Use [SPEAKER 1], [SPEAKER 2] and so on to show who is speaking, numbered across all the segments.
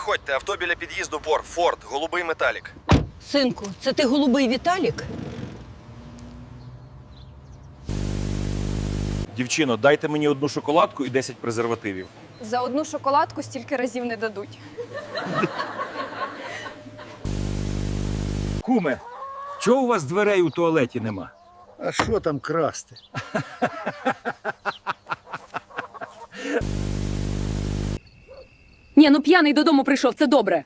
[SPEAKER 1] виходьте, авто біля під'їзду бор, Форд, голубий металік.
[SPEAKER 2] Синку, це ти голубий Віталік?
[SPEAKER 1] Дівчино, дайте мені одну шоколадку і 10 презервативів.
[SPEAKER 3] За одну шоколадку стільки разів не дадуть.
[SPEAKER 4] Куме, чого у вас дверей у туалеті нема?
[SPEAKER 5] А що там красти?
[SPEAKER 6] Ні, ну п'яний додому прийшов, це добре.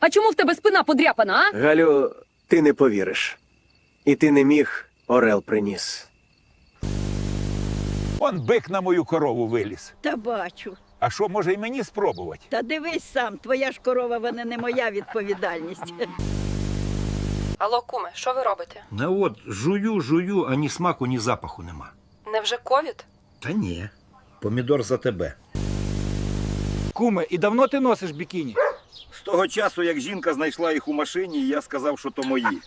[SPEAKER 6] А чому в тебе спина подряпана, а?
[SPEAKER 7] Галю, ти не повіриш. І ти не міг, Орел приніс.
[SPEAKER 4] Он бик на мою корову виліз.
[SPEAKER 8] Та бачу.
[SPEAKER 4] А що, може, і мені спробувати?
[SPEAKER 8] Та дивись сам, твоя ж корова, вона не моя відповідальність.
[SPEAKER 9] Алло, куме, що ви робите?
[SPEAKER 5] Ну от, жую, жую, а ні смаку, ні запаху нема.
[SPEAKER 9] Невже ковід?
[SPEAKER 5] Та ні. Помідор за тебе.
[SPEAKER 4] Куме, і давно ти носиш бікіні?
[SPEAKER 5] З того часу, як жінка знайшла їх у машині, я сказав, що то мої.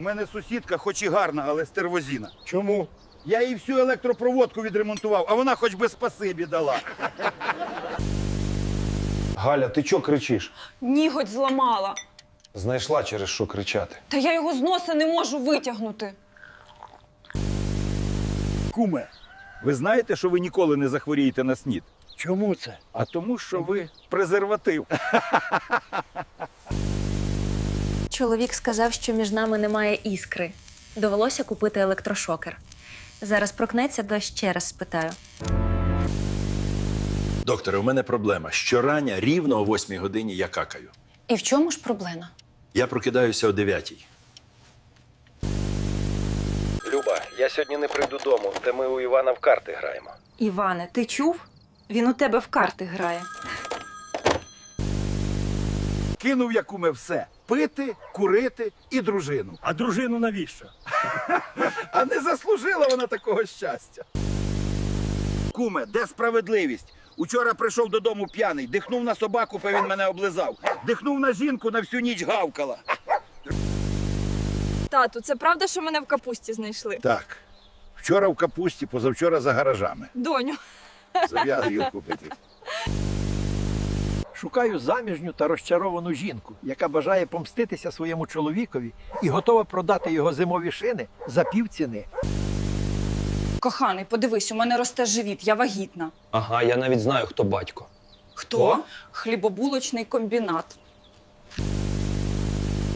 [SPEAKER 5] У мене сусідка, хоч і гарна, але стервозіна. Чому? Я їй всю електропроводку відремонтував, а вона хоч би спасибі дала.
[SPEAKER 1] Галя, ти чого кричиш?
[SPEAKER 2] Ніготь зламала.
[SPEAKER 1] Знайшла через що кричати.
[SPEAKER 2] Та я його з носа не можу витягнути.
[SPEAKER 4] Куме, ви знаєте, що ви ніколи не захворієте на снід?
[SPEAKER 5] Чому це?
[SPEAKER 4] А тому, що ви презерватив.
[SPEAKER 9] Чоловік сказав, що між нами немає іскри. Довелося купити електрошокер. Зараз прокнеться, то ще раз спитаю.
[SPEAKER 10] Докторе, у мене проблема. Щорання рівно о 8 годині я какаю.
[SPEAKER 9] І в чому ж проблема?
[SPEAKER 10] Я прокидаюся о 9.
[SPEAKER 1] Я сьогодні не прийду дому, та ми у Івана в карти граємо.
[SPEAKER 6] Іване, ти чув? Він у тебе в карти грає.
[SPEAKER 4] Кинув я куме все: пити, курити і дружину.
[SPEAKER 5] А дружину навіщо?
[SPEAKER 4] А не заслужила вона такого щастя.
[SPEAKER 5] Куме, де справедливість? Учора прийшов додому п'яний, дихнув на собаку, па він мене облизав. Дихнув на жінку, на всю ніч гавкала.
[SPEAKER 3] Тату, це правда, що мене в капусті знайшли?
[SPEAKER 5] Так. Вчора в капусті, позавчора за гаражами.
[SPEAKER 3] Доню.
[SPEAKER 5] Зав'язую купити.
[SPEAKER 11] Шукаю заміжню та розчаровану жінку, яка бажає помститися своєму чоловікові і готова продати його зимові шини за півціни.
[SPEAKER 2] Коханий, подивись, у мене росте живіт, я вагітна.
[SPEAKER 1] Ага, я навіть знаю, хто батько.
[SPEAKER 2] Хто? Хлібобулочний комбінат.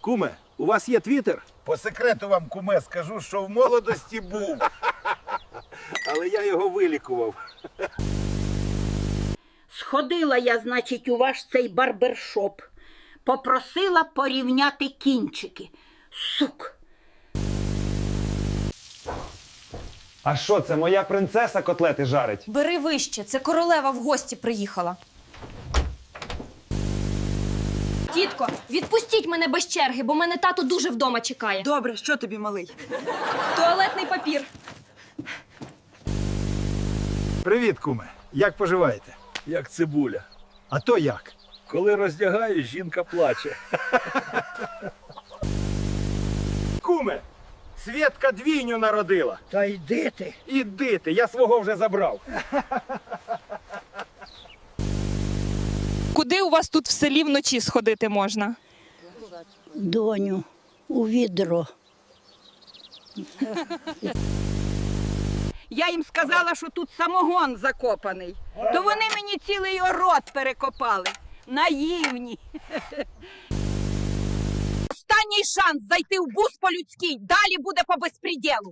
[SPEAKER 4] Куме, у вас є твіттер?
[SPEAKER 5] По секрету вам, куме, скажу, що в молодості був.
[SPEAKER 4] Але я його вилікував.
[SPEAKER 8] Сходила я, значить, у ваш цей барбершоп. Попросила порівняти кінчики. Сук.
[SPEAKER 1] А що, це моя принцеса котлети жарить?
[SPEAKER 2] Бери вище, це королева в гості приїхала.
[SPEAKER 9] Тітко, відпустіть мене без черги, бо мене тато дуже вдома чекає.
[SPEAKER 2] Добре, що тобі малий?
[SPEAKER 3] Туалетний папір.
[SPEAKER 4] Привіт, куме. Як поживаєте? Як цибуля. А то як? Коли роздягаюсь, жінка плаче. Куме, Свєтка двійню народила.
[SPEAKER 5] Та йди ти.
[SPEAKER 4] Іди ти, я свого вже забрав.
[SPEAKER 3] Вас тут в селі вночі сходити можна?
[SPEAKER 8] Доню, у відро. Я їм сказала, що тут самогон закопаний. То вони мені цілий орот перекопали. Наївні.
[SPEAKER 6] Останній шанс зайти в бус по-людській. Далі буде по безпреділу.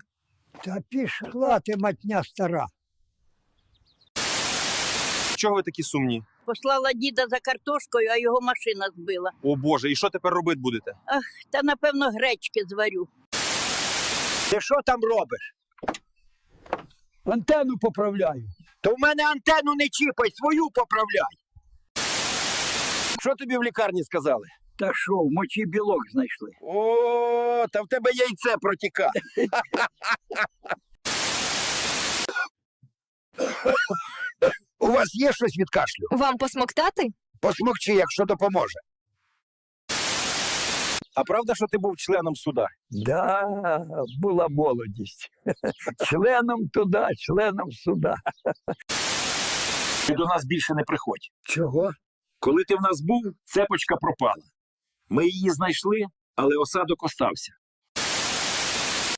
[SPEAKER 11] Та пішла ти матня стара.
[SPEAKER 1] Чого ви такі сумні?
[SPEAKER 8] Послала діда за картошкою, а його машина збила.
[SPEAKER 1] О Боже, і що тепер робити будете?
[SPEAKER 8] Ах, Та напевно гречки зварю.
[SPEAKER 11] Ти що там робиш? Антенну поправляю.
[SPEAKER 5] То в мене антенну не чіпай, свою поправляй. Що тобі в лікарні сказали?
[SPEAKER 11] Та що, в мочі білок знайшли.
[SPEAKER 5] О, та в тебе яйце протіка. У вас є щось від кашлю?
[SPEAKER 9] Вам посмоктати?
[SPEAKER 5] Посмокчи, якщо допоможе.
[SPEAKER 4] А правда, що ти був членом суда?
[SPEAKER 11] Да, була молодість. Членом туди, членом сюди.
[SPEAKER 4] Ти до нас більше не приходь.
[SPEAKER 11] Чого?
[SPEAKER 4] Коли ти в нас був, цепочка пропала. Ми її знайшли, але осадок остався.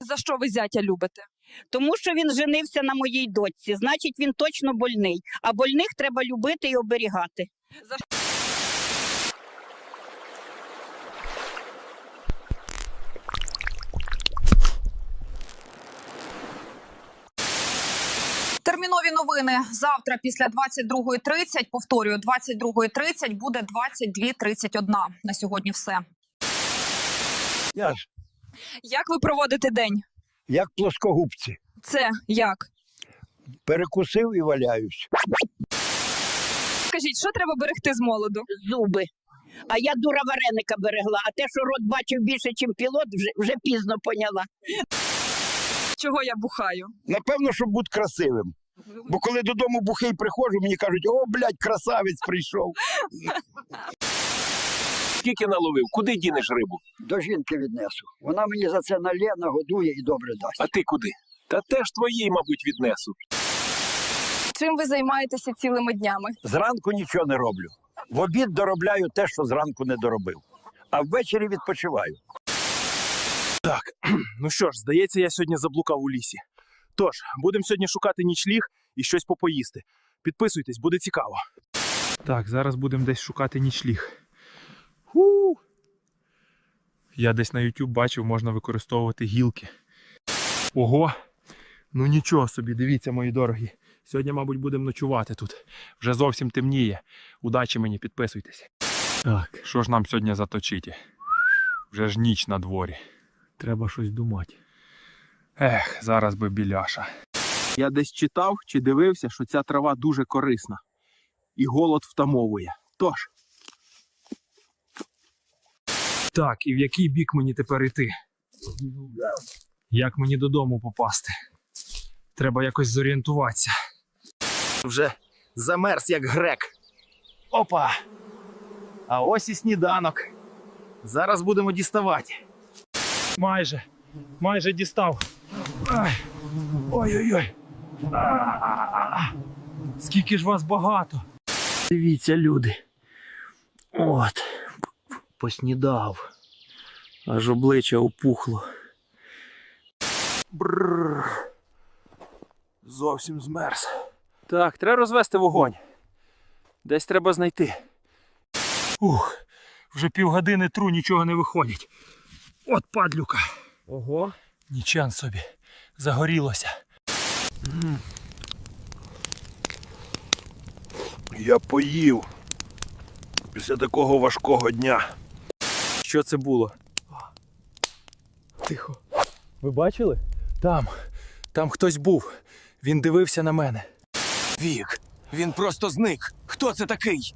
[SPEAKER 3] За що ви зятя любите?
[SPEAKER 8] Тому що він женився на моїй дочці, значить він точно больний. А больних треба любити і оберігати.
[SPEAKER 6] Термінові новини завтра після 22.30, повторюю, 22.30 буде 22.31. На сьогодні все.
[SPEAKER 11] Я ж
[SPEAKER 3] Як ви проводите день?
[SPEAKER 11] Як плоскогубці.
[SPEAKER 3] Це як?
[SPEAKER 11] Перекусив і валяюсь.
[SPEAKER 3] Скажіть, що треба берегти з молоду?
[SPEAKER 8] Зуби. А я дура вареника берегла, а те, що рот бачив більше, ніж пілот, вже, вже пізно поняла.
[SPEAKER 3] Чого я бухаю?
[SPEAKER 5] Напевно, щоб бути красивим. Бо коли додому бухий приходжу, мені кажуть, о, блядь, красавець прийшов.
[SPEAKER 4] Скільки наловив? Куди дінеш рибу?
[SPEAKER 11] До жінки віднесу. Вона мені за це налє, нагодує і добре дасть.
[SPEAKER 4] А ти куди? Та теж твої, мабуть, віднесу.
[SPEAKER 3] Чим ви займаєтеся цілими днями?
[SPEAKER 11] Зранку нічого не роблю. В обід доробляю те, що зранку не доробив. А ввечері відпочиваю.
[SPEAKER 12] Так, ну що ж, здається, я сьогодні заблукав у лісі. Тож, будемо сьогодні шукати нічліг і щось попоїсти. Підписуйтесь, буде цікаво. Так, зараз будемо десь шукати нічліг. Ху! Я десь на YouTube бачив, можна використовувати гілки. Ого! Ну нічого собі, дивіться, мої дорогі. Сьогодні, мабуть, будемо ночувати тут. Вже зовсім темніє. Удачі мені, підписуйтесь. Так, що ж нам сьогодні заточити? Вже ж ніч на дворі. Треба щось думати. Ех, зараз би біляша. Я десь читав чи дивився, що ця трава дуже корисна. І голод втамовує. Тож. Так, і в який бік мені тепер йти? Як мені додому попасти? Треба якось зорієнтуватися. Вже замерз як грек. Опа! А ось і сніданок. Зараз будемо діставати. Майже, майже дістав. Ой-ой-ой. Скільки ж вас багато. Дивіться, люди. От, поснідав. Аж обличчя опухло. Бррр. Зовсім змерз. Так, треба розвести вогонь. Десь треба знайти. Ух, вже півгодини тру нічого не виходить. От падлюка. Ого. Нічан собі. Загорілося.
[SPEAKER 4] Я поїв після такого важкого дня.
[SPEAKER 12] Що це було? Тихо. Ви бачили? Там. Там хтось був. Він дивився на мене.
[SPEAKER 13] Вік, він просто зник. Хто це такий?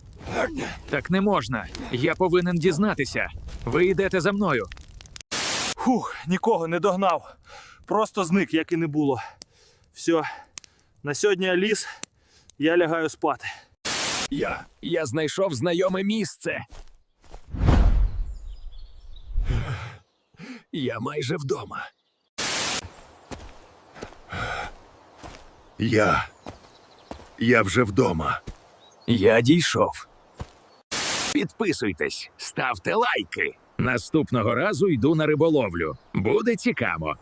[SPEAKER 12] Так не можна. Я повинен дізнатися. Ви йдете за мною. Фух, нікого не догнав. Просто зник, як і не було. Все. На сьогодні Аліс, я лягаю спати.
[SPEAKER 13] Я. Я знайшов знайоме місце. Я майже вдома.
[SPEAKER 10] Я. Я вже вдома.
[SPEAKER 13] Я дійшов. Підписуйтесь, ставте лайки. Наступного разу йду на риболовлю. Буде цікаво.